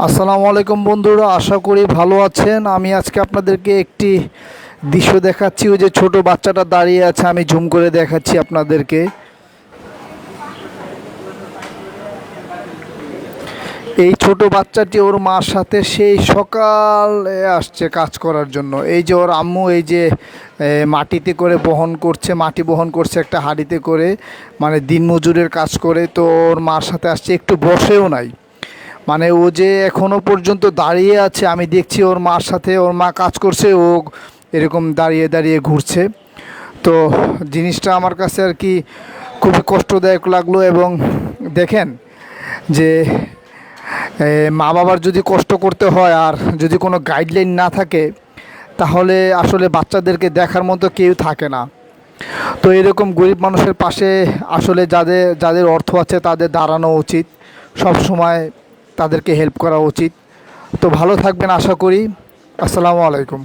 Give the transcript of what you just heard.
আসসালামু আলাইকুম বন্ধুরা, আশা করি ভালো আছেন। আমি আজকে আপনাদেরকে একটি দৃশ্য দেখাচ্ছি। ওই যে ছোট বাচ্চাটা দাঁড়িয়ে আছে, আমি ঝুম করে দেখাচ্ছি আপনাদেরকে। এই ছোট বাচ্চাটি ওর মার সাথে সেই সকালে আসছে কাজ করার জন্য। এই যে ওর আম্মু এই যে মাটিতে করে বহন করছে, মাটি বহন করছে একটা হাঁড়িতে করে মানে দিনমজুরের কাজ করে। তো ওর মার সাথে আসছে, একটু বসেও নাই। মানে ও যে এখনও পর্যন্ত দাঁড়িয়ে আছে, আমি দেখছি ওর মার সাথে, ওর মা কাজ করছে, ও এরকম দাঁড়িয়ে দাঁড়িয়ে ঘুরছে। তো জিনিসটা আমার কাছে আর কি খুবই কষ্টদায়ক লাগল এবং দেখেন যে মা বাবার যদি কষ্ট করতে হয় আর যদি কোনো গাইডলাইন না থাকে, তাহলে আসলে বাচ্চাদেরকে দেখার মতো কেউ থাকে না। তো এরকম গরিব মানুষের পাশে আসলে যাদের যাদের অর্থ আছে তাদের দাঁড়ানো উচিত। সব সময় তাদেরকে হেল্প করা উচিত। তো ভালো থাকবেন আশা করি। আসসালামু আলাইকুম।